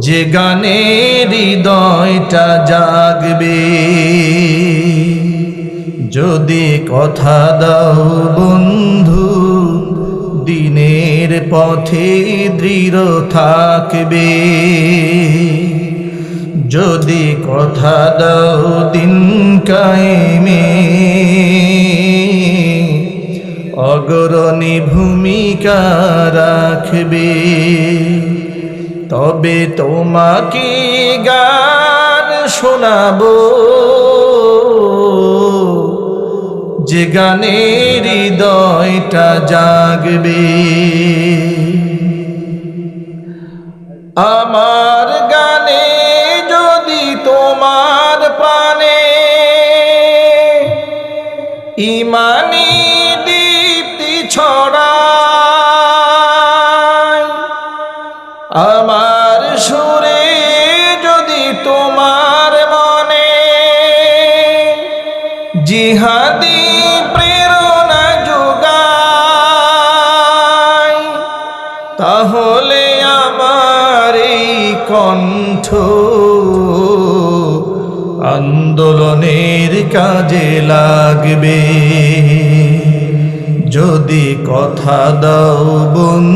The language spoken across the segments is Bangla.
যে গানে হৃদয়টা জাগবে। যদি কথা দাও বন্ধু, দিনের পথে দৃঢ় থাকবে। যদি কথা দাও দিন কায়েমে, অগ্রণী ভূমিকা রাখবে। তবে তোমাকে গান শোনাবো। যে গানের হৃদয়টা জাগবে। আমার গানে যদি তোমার প্রাণে ইমানি আমার সুরে যদি তোমার মনে জিহাদি প্রেরণা যোগায়, তাহলে আমার এই কণ্ঠ আন্দোলনের কাজে লাগবে। যদি কথা দাও বন্ধু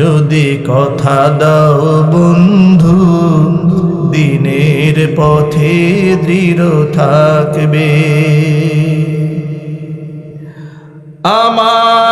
যদি কথা দাও বন্ধু দিনের পথে দৃঢ় থাকবে। আমার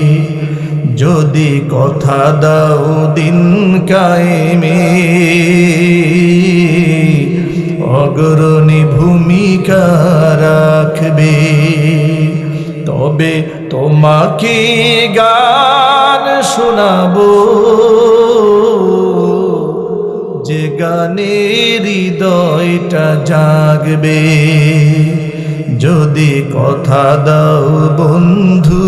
যদি কথা দাও দিন কায়েমে, অগ্রণী ভূমিকা রাখবে, তবে তোমাকে গান শোনাবো। যে গানে হৃদয়টা জাগবে, যদি কথা দাও বন্ধু